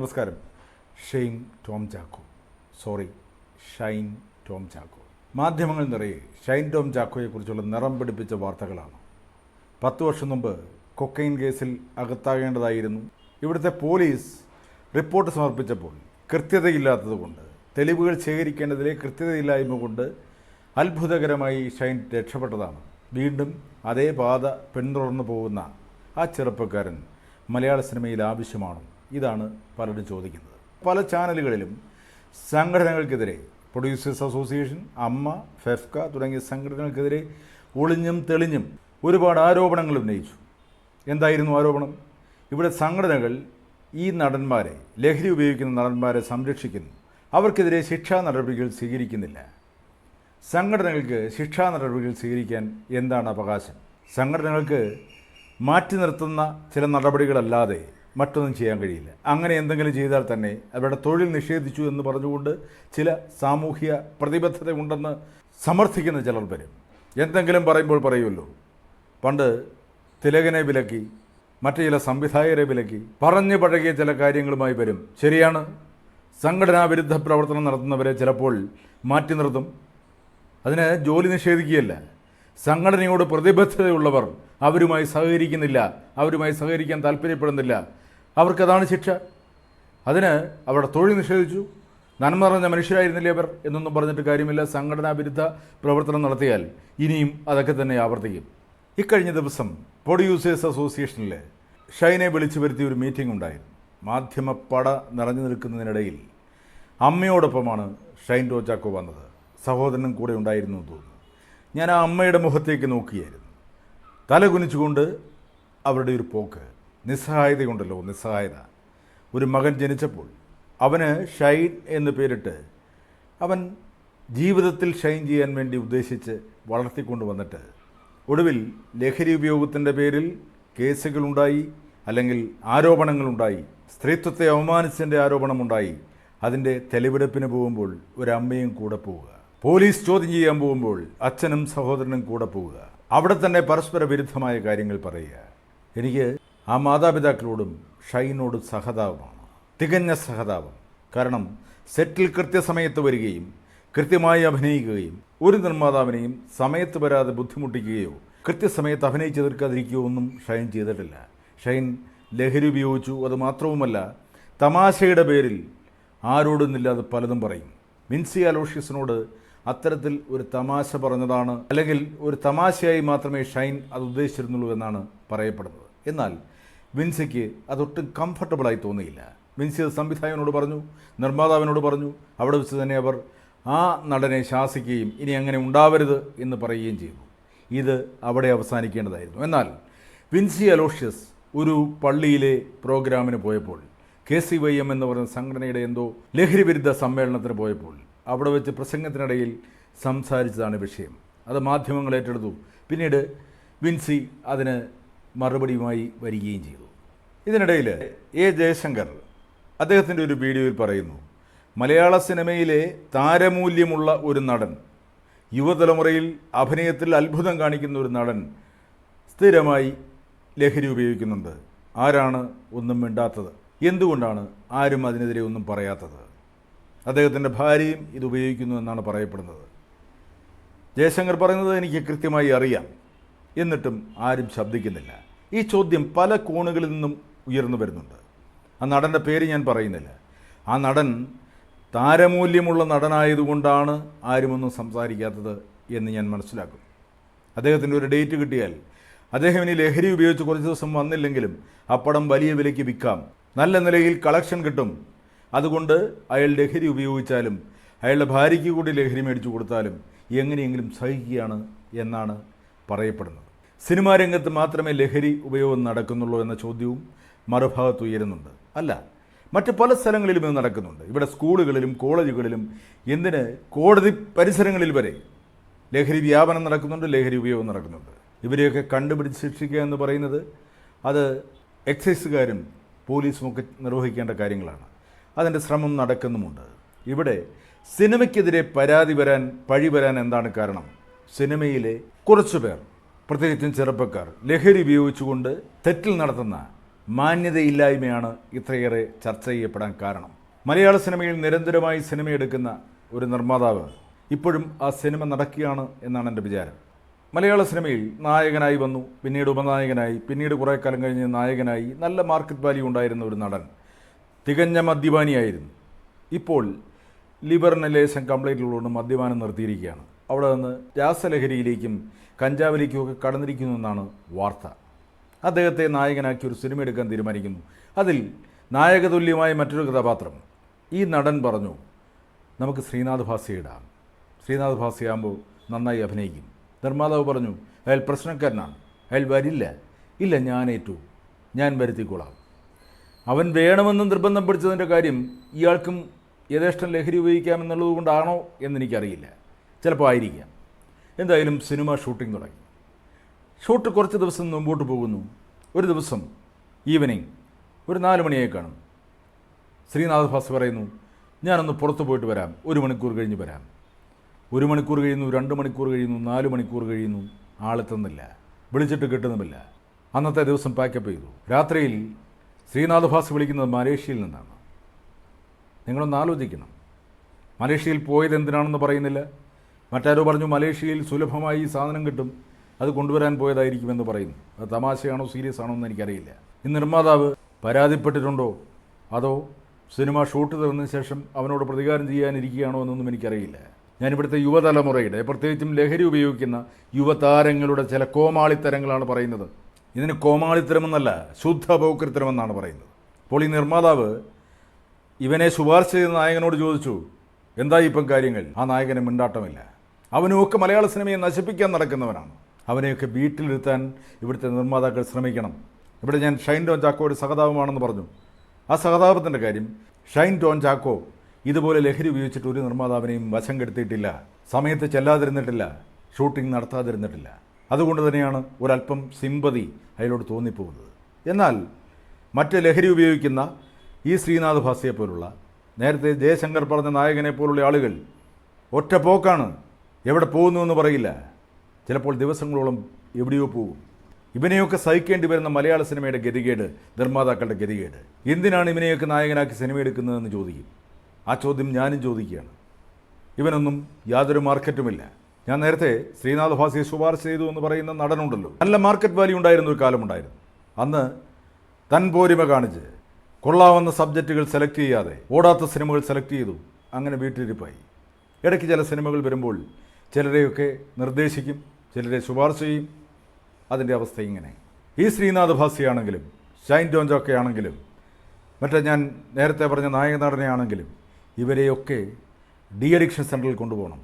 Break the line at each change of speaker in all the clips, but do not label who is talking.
നമസ്കാരം. ഷെയ്ൻ ടോം ചാക്കോ. സോറി ഷൈൻ ടോം ചാക്കോ. മാധ്യമങ്ങൾ നിറയെ ഷൈൻ ടോം ചാക്കോയെക്കുറിച്ചുള്ള നിറം പിടിപ്പിച്ച വാർത്തകളാണ്. പത്ത് വർഷം മുമ്പ് കൊക്കൈൻ കേസിൽ അകത്താകേണ്ടതായിരുന്നു. ഇവിടുത്തെ പോലീസ് റിപ്പോർട്ട് സമർപ്പിച്ചപ്പോൾ കൃത്യതയില്ലാത്തതുകൊണ്ട് തെളിവുകൾ ശേഖരിക്കേണ്ടതിലെ കൃത്യതയില്ലായ്മ കൊണ്ട് അത്ഭുതകരമായി ഷൈൻ രക്ഷപ്പെട്ടതാണ്. വീണ്ടും അതേ പാത പിന്തുടർന്നു പോകുന്ന ആ ചെറുപ്പക്കാരൻ മലയാള സിനിമയിൽ ആവശ്യമാണോ ഇതാണ് പലരും ചോദിക്കുന്നത്. പല ചാനലുകളിലും സംഘടനകൾക്കെതിരെ പ്രൊഡ്യൂസേഴ്സ് അസോസിയേഷൻ അമ്മ ഫെഫ്ക തുടങ്ങിയ സംഘടനകൾക്കെതിരെ ഒളിഞ്ഞും തെളിഞ്ഞും ഒരുപാട് ആരോപണങ്ങൾ ഉന്നയിച്ചു. എന്തായിരുന്നു ആരോപണം? ഇവിടെ സംഘടനകൾ ഈ നടന്മാരെ ലഹരി ഉപയോഗിക്കുന്ന നടന്മാരെ സംരക്ഷിക്കുന്നു. അവർക്കെതിരെ ശിക്ഷാ നടപടികൾ സ്വീകരിക്കുന്നില്ല. സംഘടനകൾക്ക് ശിക്ഷാ നടപടികൾ സ്വീകരിക്കാൻ എന്താണ് അവകാശം? സംഘടനകൾക്ക് മാറ്റി നിർത്തുന്ന ചില നടപടികളല്ലാതെ മറ്റൊന്നും ചെയ്യാൻ കഴിയില്ല. അങ്ങനെ എന്തെങ്കിലും ചെയ്താൽ തന്നെ അവരുടെ തൊഴിൽ നിഷേധിച്ചു എന്ന് പറഞ്ഞുകൊണ്ട് ചില സാമൂഹ്യ പ്രതിബദ്ധത ഉണ്ടെന്ന് സമർത്ഥിക്കുന്ന ചിലർ വരും. എന്തെങ്കിലും പറയുമ്പോൾ പറയുമല്ലോ. പണ്ട് തിലകനെ വിലക്കി മറ്റു ചില സംവിധായകരെ വിലക്കി പറഞ്ഞു പഴകിയ ചില കാര്യങ്ങളുമായി വരും. ശരിയാണ്. സംഘടനാ വിരുദ്ധ പ്രവർത്തനം നടത്തുന്നവരെ ചിലപ്പോൾ മാറ്റി നിർത്തും. അതിന് ജോലി നിഷേധിക്കുകയല്ല. സംഘടനയോട് പ്രതിബദ്ധതയുള്ളവർ അവരുമായി സഹകരിക്കുന്നില്ല. അവരുമായി സഹകരിക്കാൻ താല്പര്യപ്പെടുന്നില്ല. അവർക്കതാണ് ശിക്ഷ. അതിന് അവരുടെ തൊഴിൽ നിഷേധിച്ചു. നന്മ നിറഞ്ഞ മനുഷ്യരായിരുന്നില്ലേ അവർ എന്നൊന്നും പറഞ്ഞിട്ട് കാര്യമില്ല. സംഘടനാ വിരുദ്ധ പ്രവർത്തനം നടത്തിയാൽ ഇനിയും അതൊക്കെ തന്നെ ആവർത്തിക്കും. ഇക്കഴിഞ്ഞ ദിവസം പ്രൊഡ്യൂസേഴ്സ് അസോസിയേഷനിൽ ഷൈനെ വിളിച്ചു വരുത്തിയ ഒരു മീറ്റിംഗ് ഉണ്ടായിരുന്നു. മാധ്യമ പട നിറഞ്ഞു നിൽക്കുന്നതിനിടയിൽ അമ്മയോടൊപ്പമാണ് ഷൈൻ ടോച്ചാക്കോ വന്നത്. സഹോദരനും കൂടെ ഉണ്ടായിരുന്നു തോന്നുന്നു. ഞാൻ ആ അമ്മയുടെ മുഖത്തേക്ക് നോക്കിയായിരുന്നു. തല കുനിച്ചുകൊണ്ട് അവരുടെ ഒരു പോക്ക് നിസ്സഹായതയുണ്ടല്ലോ നിസ്സഹായത. ഒരു മകൻ ജനിച്ചപ്പോൾ അവന് ഷൈൻ എന്ന് പേരിട്ട് അവൻ ജീവിതത്തിൽ ഷൈൻ ചെയ്യാൻ വേണ്ടി ഉദ്ദേശിച്ച് വളർത്തിക്കൊണ്ട് വന്നിട്ട് ഒടുവിൽ ലഹരി ഉപയോഗത്തിന്റെ പേരിൽ കേസുകളുണ്ടായി അല്ലെങ്കിൽ ആരോപണങ്ങളുണ്ടായി സ്ത്രീത്വത്തെ അവമാനിച്ചതിന്റെ ആരോപണമുണ്ടായി. അതിന്റെ തെളിവെടുപ്പിന് പോകുമ്പോൾ ഒരമ്മയും കൂടെ പോവുക. പോലീസ് ചോദ്യം ചെയ്യാൻ പോകുമ്പോൾ അച്ഛനും സഹോദരനും കൂടെ പോവുക. അവിടെ തന്നെ പരസ്പര വിരുദ്ധമായ കാര്യങ്ങൾ പറയുക. എനിക്ക് ആ മാതാപിതാക്കളോടും ഷൈനോടും സഹതാപമാണ്. തികഞ്ഞ സഹതാപം. കാരണം സെറ്റിൽ കൃത്യസമയത്ത് വരികയും കൃത്യമായി അഭിനയിക്കുകയും ഒരു നിർമ്മാതാവിനെയും സമയത്ത് വരാതെ ബുദ്ധിമുട്ടിക്കുകയോ കൃത്യസമയത്ത് അഭിനയിച്ചു തീർക്കാതിരിക്കുകയോ ഒന്നും ഷൈൻ ചെയ്തിട്ടില്ല. ഷൈൻ ലഹരി ഉപയോഗിച്ചു. അത് മാത്രവുമല്ല തമാശയുടെ പേരിൽ ആരോടും ആരോടൊന്നില്ലാതെ പലതും പറയും. മിൻസി അലോഷ്യസിനോട് അത്തരത്തിൽ ഒരു തമാശ പറഞ്ഞതാണ് അല്ലെങ്കിൽ ഒരു തമാശയായി മാത്രമേ ഷൈൻ അത് ഉദ്ദേശിച്ചിരുന്നുള്ളൂ എന്നാണ് പറയപ്പെടുന്നത്. എന്നാൽ വിൻസിക്ക് അതൊട്ടും കംഫർട്ടബിളായി തോന്നിയില്ല. വിൻസി അത് സംവിധായകനോട് പറഞ്ഞു നിർമ്മാതാവിനോട് പറഞ്ഞു അവിടെ വെച്ച് തന്നെ അവർ ആ നടനെ ശാസിക്കുകയും ഇനി അങ്ങനെ ഉണ്ടാവരുത് എന്ന് പറയുകയും ചെയ്തു. ഇത് അവിടെ അവസാനിക്കേണ്ടതായിരുന്നു. എന്നാൽ വിൻസി അലോഷ്യസ് ഒരു പള്ളിയിലെ പ്രോഗ്രാമിന് പോയപ്പോൾ കെ സി വൈ എം എന്ന് പറയുന്ന സംഘടനയുടെ എന്തോ ലഹരി വിരുദ്ധ സമ്മേളനത്തിന് പോയപ്പോൾ അവിടെ വെച്ച് പ്രസംഗത്തിനിടയിൽ സംസാരിച്ചതാണ് വിഷയം. അത് മാധ്യമങ്ങൾ ഏറ്റെടുത്തു. പിന്നീട് വിൻസി അതിന് മറുപടിയുമായി വരികയും ചെയ്തു. ഇതിനിടയിൽ എ ജയശങ്കർ അദ്ദേഹത്തിന്റെ ഒരു വീഡിയോയിൽ പറയുന്നു മലയാള സിനിമയിലെ താരമൂല്യമുള്ള ഒരു നടൻ യുവതലമുറയിൽ അഭിനയത്തിൽ അത്ഭുതം കാണിക്കുന്ന ഒരു നടൻ സ്ഥിരമായി ലഹരി ഉപയോഗിക്കുന്നുണ്ട്. ആരാണ് ഒന്നും മിണ്ടാത്തത്? എന്തുകൊണ്ടാണ് ആരും അതിനെതിരെ ഒന്നും പറയാത്തത്? അദ്ദേഹത്തിന്റെ ഭാര്യയും ഇത് ഉപയോഗിക്കുന്നു എന്നാണ് പറയപ്പെടുന്നത്. ജയശങ്കർ പറയുന്നത് എനിക്ക് കൃത്യമായി അറിയാം. എന്നിട്ടും ആരും ശബ്ദിക്കുന്നില്ല. ഈ ചോദ്യം പല കോണുകളിൽ നിന്നും ഉയർന്നു വരുന്നുണ്ട്. ആ നടന്റെ പേര് ഞാൻ പറയുന്നില്ല. ആ നടൻ താരമൂല്യമുള്ള നടനായതുകൊണ്ടാണ് ആരുമൊന്നും സംസാരിക്കാത്തത് എന്ന് ഞാൻ മനസ്സിലാക്കും. അദ്ദേഹത്തിന്റെ ഒരു ഡേറ്റ് കിട്ടിയാൽ അദ്ദേഹം ഇനി ലഹരി ഉപയോഗിച്ച് കുറച്ച് ദിവസം വന്നില്ലെങ്കിലും ആ പടം വലിയ വിലയ്ക്ക് വിൽക്കാം. നല്ല നിലയിൽ കളക്ഷൻ കിട്ടും. അതുകൊണ്ട് അയാൾ ലഹരി ഉപയോഗിച്ചാലും അയാളുടെ ഭാര്യയ്ക്ക് കൂടി ലഹരി മേടിച്ചു കൊടുത്താലും എങ്ങനെയെങ്കിലും സഹിക്കുകയാണ് എന്നാണ് പറയപ്പെടുന്നത്. സിനിമാ രംഗത്ത് മാത്രമേ ലഹരി ഉപയോഗം നടക്കുന്നുള്ളൂ എന്ന ചോദ്യവും മറുഭാഗത്ത് ഉയരുന്നുണ്ട്. അല്ല മറ്റ് പല സ്ഥലങ്ങളിലും ഇത് നടക്കുന്നുണ്ട്. ഇവിടെ സ്കൂളുകളിലും കോളേജുകളിലും എന്തിന് കോടതി പരിസരങ്ങളിൽ വരെ ലഹരി വ്യാപനം നടക്കുന്നുണ്ട് ലഹരി ഉപയോഗം നടക്കുന്നുണ്ട്. ഇവരെയൊക്കെ കണ്ടുപിടിച്ച് ശിക്ഷിക്കുക എന്ന് പറയുന്നത് അത് എക്സൈസുകാരും പോലീസും ഒക്കെ നിർവഹിക്കേണ്ട കാര്യങ്ങളാണ്. അതിന്റെ ശ്രമം നടക്കുന്നുമുണ്ട്. ഇവിടെ സിനിമയ്ക്കെതിരെ പരാതി വരാൻ പഴി വരാൻ എന്താണ് കാരണം? സിനിമയിലെ കുറച്ചു പേർ പ്രത്യേകിച്ചും ചെറുപ്പക്കാർ. ലഹരി ഉപയോഗിച്ചുകൊണ്ട് തെറ്റിൽ നടത്തുന്ന മാന്യതയില്ലായ്മയാണ് ഇത്രയേറെ ചർച്ച ചെയ്യപ്പെടാൻ കാരണം. മലയാള സിനിമയിൽ നിരന്തരമായി സിനിമയെടുക്കുന്ന ഒരു നിർമ്മാതാവ് ഇപ്പോഴും ആ സിനിമ നടക്കുകയാണ് എന്നാണ് എന്റെ വിചാരം. മലയാള സിനിമയിൽ നായകനായി വന്നു പിന്നീട് ഉപനായകനായി പിന്നീട് കുറേ കാലം കഴിഞ്ഞ് നായകനായി നല്ല മാർക്കറ്റ് വാല്യൂ ഉണ്ടായിരുന്ന ഒരു നടൻ. തികഞ്ഞ മദ്യപാനിയായിരുന്നു. ഇപ്പോൾ ലിവറിന് ലേശം കംപ്ലൈന്റ് ഉള്ളതുകൊണ്ട് മദ്യപാനം നിർത്തിയിരിക്കുകയാണ്. അവിടെ നിന്ന് രാസലഹരിയിലേക്കും കഞ്ചാവിലേക്കും ഒക്കെ കടന്നിരിക്കുന്നു എന്നാണ് വാർത്ത. അദ്ദേഹത്തെ നായകനാക്കി ഒരു സിനിമ എടുക്കാൻ തീരുമാനിക്കുന്നു. അതിൽ നായകതുല്യമായ മറ്റൊരു കഥാപാത്രം ഈ നടൻ പറഞ്ഞു നമുക്ക് ശ്രീനാഥ് ഭാസിയെ ശ്രീനാഥ് ഭാസിയാകുമ്പോൾ നന്നായി അഭിനയിക്കും. നിർമ്മാതാവ് പറഞ്ഞു അയാൾ പ്രശ്നക്കാരനാണ്. അയാൾ വരില്ല. ഇല്ല ഞാൻ ഏറ്റു ഞാൻ വരുത്തിക്കോളാം. അവൻ വേണമെന്ന് നിർബന്ധം പിടിച്ചതിന്റെ കാര്യം ഇയാൾക്കും യഥേഷ്ടം ലഹരി ഉപയോഗിക്കാമെന്നുള്ളത് കൊണ്ടാണോ എന്നെനിക്കറിയില്ല. ചിലപ്പോൾ ആയിരിക്കാം. എന്തായാലും സിനിമ ഷൂട്ടിംഗ് തുടങ്ങി. ഷൂട്ട് കുറച്ച് ദിവസം മുമ്പോട്ട് പോകുന്നു. ഒരു ദിവസം ഈവനിങ് ഒരു നാല് മണിയായി കാണും. ശ്രീനാഥ് ഭാസ് പറയുന്നു ഞാനൊന്ന് പുറത്ത് പോയിട്ട് വരാം. ഒരു മണിക്കൂർ കഴിഞ്ഞ് വരാം. ഒരു മണിക്കൂർ കഴിയുന്നു രണ്ട് മണിക്കൂർ കഴിയുന്നു നാല് മണിക്കൂർ കഴിയുന്നു. ആളെത്തുന്നില്ല വിളിച്ചിട്ട് കിട്ടുന്നുമില്ല. അന്നത്തെ ദിവസം പാക്കപ്പ് ചെയ്തു. രാത്രിയിൽ ശ്രീനാഥ് ഭാസ് വിളിക്കുന്നത് മലേഷ്യയിൽ നിന്നാണ്. നിങ്ങളൊന്ന് ആലോചിക്കണം. മലേഷ്യയിൽ പോയത് എന്തിനാണെന്ന് പറയുന്നില്ല. മറ്റാരോ പറഞ്ഞു മലേഷ്യയിൽ സുലഭമായി സാധനം കിട്ടും. അത് കൊണ്ടുവരാൻ പോയതായിരിക്കുമെന്ന് പറയുന്നു. അത് തമാശയാണോ സീരിയസ് ആണോ എന്ന് എനിക്കറിയില്ല. ഈ നിർമ്മാതാവ് പരാതിപ്പെട്ടിട്ടുണ്ടോ? അതോ സിനിമ ഷൂട്ട് തീർന്നതിന് ശേഷം അവനോട് പ്രതികാരം ചെയ്യാനിരിക്കുകയാണോ എന്നൊന്നും എനിക്കറിയില്ല. ഞാനിവിടുത്തെ യുവതലമുറയുടെ പ്രത്യേകിച്ചും ലഹരി ഉപയോഗിക്കുന്ന യുവതാരങ്ങളുടെ ചില കോമാളിത്തരങ്ങളാണ് പറയുന്നത്. ഇതിന് കോമാളിത്തരമെന്നല്ല ശുദ്ധ പൗക്കൃത്തരമെന്നാണ് പറയുന്നത്. അപ്പോൾ ഈ നിർമ്മാതാവ് ഇവനെ ശുപാർശ ചെയ്ത നായകനോട് ചോദിച്ചു എന്താ ഇപ്പം കാര്യങ്ങൾ? ആ നായകന് മിണ്ടാട്ടമില്ല. അവനുമൊക്കെ മലയാള സിനിമയെ നശിപ്പിക്കാൻ നടക്കുന്നവനാണ്. അവനെയൊക്കെ വീട്ടിലിരുത്താൻ ഇവിടുത്തെ നിർമ്മാതാക്കൾ ശ്രമിക്കണം. ഇവിടെ ഞാൻ ഷൈൻ ടോൺ ചാക്കോയുടെ സഹതാപമാണെന്ന് പറഞ്ഞു. ആ സഹതാപത്തിന്റെ കാര്യം ഷൈൻ ടോൺ ചാക്കോ ഇതുപോലെ ലഹരി ഉപയോഗിച്ചിട്ട് ഒരു നിർമ്മാതാവിനെയും വശം കെടുത്തിയിട്ടില്ല സമയത്ത് ചെല്ലാതിരുന്നിട്ടില്ല ഷൂട്ടിംഗ് നടത്താതിരുന്നിട്ടില്ല. അതുകൊണ്ട് തന്നെയാണ് ഒരല്പം സിമ്പതി അയാളോട് തോന്നിപ്പോകുന്നത്. എന്നാൽ മറ്റ് ലഹരി ഉപയോഗിക്കുന്ന ഈ ശ്രീനാഥ് ഭാസിയെ പോലുള്ള നേരത്തെ ജയശങ്കർ പറഞ്ഞ നായകനെ പോലുള്ള ആളുകൾ ഒറ്റ പോക്കാണ് എവിടെ പോകുന്നു എന്ന് പറയില്ല. ചിലപ്പോൾ ദിവസങ്ങളോളം എവിടെയോ പോകും. ഇവനെയൊക്കെ സഹിക്കേണ്ടി വരുന്ന മലയാള സിനിമയുടെ ഗതികേട് നിർമ്മാതാക്കളുടെ ഗതികേട്. എന്തിനാണ് ഇവനെയൊക്കെ നായകനാക്കി സിനിമ എടുക്കുന്നതെന്ന് ചോദിക്കും. ആ ചോദ്യം ഞാനും ചോദിക്കുകയാണ്. ഇവനൊന്നും യാതൊരു മാർക്കറ്റുമില്ല. ഞാൻ നേരത്തെ ശ്രീനാഥ് ഭാസിയെ ശുപാർശ ചെയ്തു എന്ന് പറയുന്ന നടനുണ്ടല്ലോ. നല്ല മാർക്കറ്റ് വാല്യൂ ഉണ്ടായിരുന്ന ഒരു കാലമുണ്ടായിരുന്നു. അന്ന് തൻ പോരിമ കാണിച്ച് കൊള്ളാവുന്ന സബ്ജക്റ്റുകൾ സെലക്ട് ചെയ്യാതെ ഓടാത്ത സിനിമകൾ സെലക്ട് ചെയ്തു. അങ്ങനെ വീട്ടിലിരിപ്പായി. ഇടയ്ക്ക് ചില സിനിമകൾ വരുമ്പോൾ ചിലരെയൊക്കെ നിർദ്ദേശിക്കും ചിലരെ ശുപാർശ ചെയ്യും. അതിന്റെ അവസ്ഥ ഇങ്ങനെ. ഈ ശ്രീനാഥ് ഭാസിയാണെങ്കിലും ഷൈൻ ടോഞ്ചൊക്കെ ആണെങ്കിലും മറ്റേ ഞാൻ നേരത്തെ പറഞ്ഞ നായക നടനെയാണെങ്കിലും ഇവരെയൊക്കെ ഡി അഡിക്ഷൻ സെന്ററിൽ കൊണ്ടുപോകണം.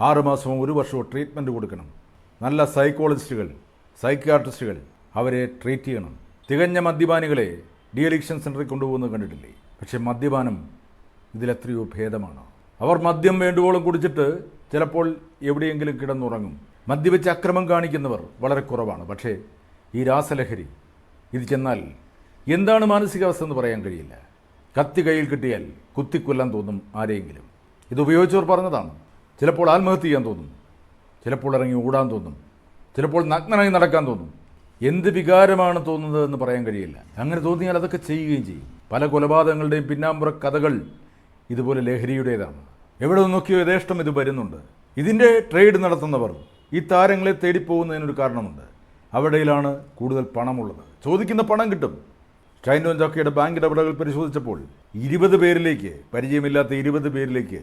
ആറുമാസമോ ഒരു വർഷമോ ട്രീറ്റ്മെന്റ് കൊടുക്കണം. നല്ല സൈക്കോളജിസ്റ്റുകൾ സൈക്യാട്രിസ്റ്റുകൾ അവരെ ട്രീറ്റ് ചെയ്യണം. തികഞ്ഞ മദ്യപാനികളെ ഡി അഡിക്ഷൻ സെന്ററിൽ കൊണ്ടുപോകുന്നത് കണ്ടിട്ടില്ലേ? പക്ഷേ മദ്യപാനം ഇതിലെത്രയോ ഭേദമാണ്. അവർ മദ്യം വേണ്ടുവോളം കുടിച്ചിട്ട് ചിലപ്പോൾ എവിടെയെങ്കിലും കിടന്നുറങ്ങും. മദ്യവെച്ച് അക്രമം കാണിക്കുന്നവർ വളരെ കുറവാണ്. പക്ഷേ ഈ രാസലഹരി ഇത് ചെന്നാൽ എന്താണ് മാനസികാവസ്ഥ എന്ന് പറയാൻ കഴിയില്ല. കത്തി കയ്യിൽ കിട്ടിയാൽ കുത്തിക്കൊല്ലാൻ തോന്നും ആരെയെങ്കിലും. ഇത് ഉപയോഗിച്ചവർ പറഞ്ഞതാണ്. ചിലപ്പോൾ ആത്മഹത്യ ചെയ്യാൻ തോന്നും. ചിലപ്പോൾ ഇറങ്ങി ഓടാൻ തോന്നും. ചിലപ്പോൾ നഗ്നനായി നടക്കാൻ തോന്നും. എന്ത് വികാരമാണ് തോന്നുന്നത് എന്ന് പറയാൻ കഴിയില്ല. അങ്ങനെ തോന്നിയാൽ അതൊക്കെ ചെയ്യുകയും ചെയ്യും. പല കൊലപാതകങ്ങളുടെയും പിന്നാമ്പുറ കഥകൾ ഇതുപോലെ ലഹരിയുടേതാണ്. എവിടെ നോക്കിയോ യഥേഷ്ടം ഇത് വരുന്നുണ്ട്. ഇതിന്റെ ട്രേഡ് നടത്തുന്നവർ ഈ താരങ്ങളെ തേടിപ്പോകുന്നതിനൊരു കാരണമുണ്ട്. അവിടെയിലാണ് കൂടുതൽ പണമുള്ളത്. ചോദിക്കുന്ന പണം കിട്ടും. ഷൈൻ ചാക്കയുടെ ബാങ്ക് ഇടപെടലുകൾ പരിശോധിച്ചപ്പോൾ ഇരുപത് പേരിലേക്ക് പരിചയമില്ലാത്ത ഇരുപത് പേരിലേക്ക്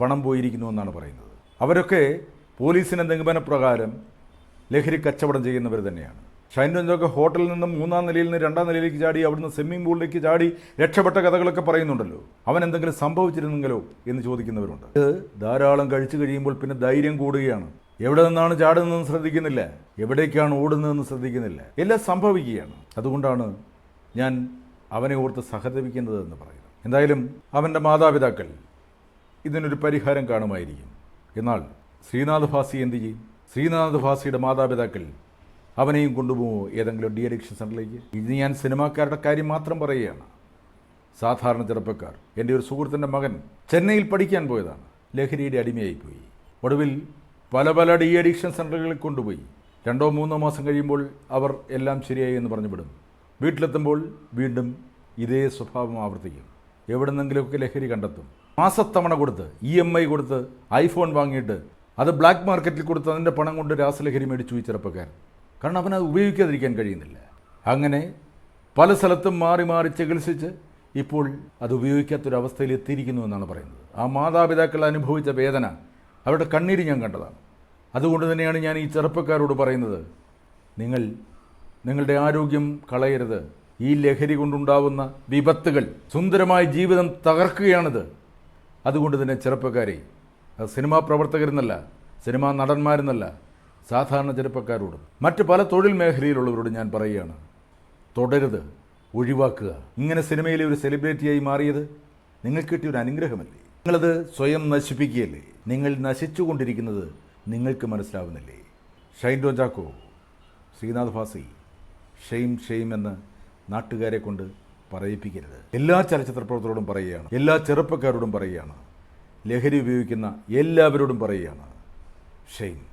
പണം പോയിരിക്കുന്നു എന്നാണ് പറയുന്നത്. അവരൊക്കെ പോലീസിന്റെ നിഗമനപ്രകാരം ലഹരി കച്ചവടം ചെയ്യുന്നവർ തന്നെയാണ്. ഷൈൻ ഹോട്ടലിൽ നിന്നും മൂന്നാം നിലയിൽ നിന്ന് രണ്ടാം നിലയിലേക്ക് ചാടി അവിടുന്ന് സ്വിമ്മിംഗ് പൂളിലേക്ക് ചാടി രക്ഷപ്പെട്ട കഥകളൊക്കെ പറയുന്നുണ്ടല്ലോ. അവൻ എന്തെങ്കിലും സംഭവിച്ചിരുന്നെങ്കിലോ എന്ന് ചോദിക്കുന്നവരുണ്ട്. ഇത് ധാരാളം കഴിച്ചു കഴിയുമ്പോൾ പിന്നെ ധൈര്യം കൂടുകയാണ്. എവിടെ നിന്നാണ് ചാടുന്നതെന്ന് ശ്രദ്ധിക്കുന്നില്ല. എവിടേക്കാണ് ഓടുന്നതെന്ന് ശ്രദ്ധിക്കുന്നില്ല. എല്ലാം സംഭവിക്കുകയാണ്. അതുകൊണ്ടാണ് ഞാൻ അവനെ ഓർത്ത് സഹതപിക്കുന്നത് എന്ന് പറയുന്നത്. എന്തായാലും അവന്റെ മാതാപിതാക്കൾ ഇതിനൊരു പരിഹാരം കാണുമായിരിക്കും. എന്നാൽ ശ്രീനാഥ് ഭാസി എന്ത് ചെയ്യും? ശ്രീനാഥ് ഭാസിയുടെ മാതാപിതാക്കൾ അവനെയും കൊണ്ടുപോകുമോ ഏതെങ്കിലും ഡി അഡിക്ഷൻ സെന്ററിലേക്ക് ഇത് ഞാൻ സിനിമാക്കാരുടെ കാര്യം മാത്രം പറയുകയാണ്. സാധാരണ ചെറുപ്പക്കാർ. എന്റെ ഒരു സുഹൃത്തിന്റെ മകൻ ചെന്നൈയിൽ പഠിക്കാൻ പോയതാണ്. ലഹരിയുടെ അടിമയായിപ്പോയി. ഒടുവിൽ പല പല ഡി അഡിക്ഷൻ സെന്ററുകളിൽ കൊണ്ടുപോയി. രണ്ടോ മൂന്നോ മാസം കഴിയുമ്പോൾ അവർ എല്ലാം ശരിയായി എന്ന് പറഞ്ഞു വിടും വീട്ടിലെത്തുമ്പോൾ വീണ്ടും ഇതേ സ്വഭാവം ആവർത്തിക്കും. എവിടെന്നെങ്കിലുമൊക്കെ ലഹരി കണ്ടെത്തും. മാസത്തവണ കൊടുത്ത് ഇ എം ഐ കൊടുത്ത് ഐഫോൺ വാങ്ങിയിട്ട് അത് ബ്ലാക്ക് മാർക്കറ്റിൽ കൊടുത്ത് അതിന്റെ പണം കൊണ്ട് രാസലഹരി മേടിച്ചു ചെറുപ്പക്കാരൻ. കാരണം അവനത് ഉപയോഗിക്കാതിരിക്കാൻ കഴിയുന്നില്ല. അങ്ങനെ പല സ്ഥലത്തും മാറി മാറി ചികിത്സിച്ച് ഇപ്പോൾ അത് ഉപയോഗിക്കാത്തൊരവസ്ഥയിൽ എത്തിയിരിക്കുന്നു എന്നാണ് പറയുന്നത്. ആ മാതാപിതാക്കൾ അനുഭവിച്ച വേദന അവരുടെ കണ്ണീര് ഞാൻ കണ്ടതാണ്. അതുകൊണ്ട് തന്നെയാണ് ഞാൻ ഈ ചെറുപ്പക്കാരോട് പറയുന്നത് നിങ്ങൾ നിങ്ങളുടെ ആരോഗ്യം കളയരുത്. ഈ ലഹരി കൊണ്ടുണ്ടാവുന്ന വിപത്തുകൾ സുന്ദരമായ ജീവിതം തകർക്കുകയാണിത്. അതുകൊണ്ട് തന്നെ ചെറുപ്പക്കാരെ സിനിമാ പ്രവർത്തകരെന്നല്ല സിനിമാ നടന്മാരെന്നല്ല സാധാരണ ചെറുപ്പക്കാരോടും. മറ്റ് പല തൊഴിൽ മേഖലയിലുള്ളവരോട് ഞാൻ പറയുകയാണ് തുടരുത് ഒഴിവാക്കുക. ഇങ്ങനെ സിനിമയിലെ ഒരു സെലിബ്രിറ്റിയായി മാറിയത് നിങ്ങൾക്ക് കിട്ടിയ ഒരു അനുഗ്രഹമല്ലേ? നിങ്ങളത് സ്വയം നശിപ്പിക്കുകയല്ലേ? നിങ്ങൾ നശിച്ചുകൊണ്ടിരിക്കുന്നത് നിങ്ങൾക്ക് മനസ്സിലാവുന്നില്ലേ? ഷൈൻ ഡോജാക്കോ ശ്രീനാഥ് ഭാസി ഷെയിം ഷെയിം എന്ന് നാട്ടുകാരെ കൊണ്ട് പറയിപ്പിക്കരുത്. എല്ലാ ചലച്ചിത്ര പ്രവർത്തകരോടും പറയുകയാണ് എല്ലാ ചെറുപ്പക്കാരോടും പറയുകയാണ് ലഹരി ഉപയോഗിക്കുന്ന എല്ലാവരോടും പറയുകയാണ് ഷെയിം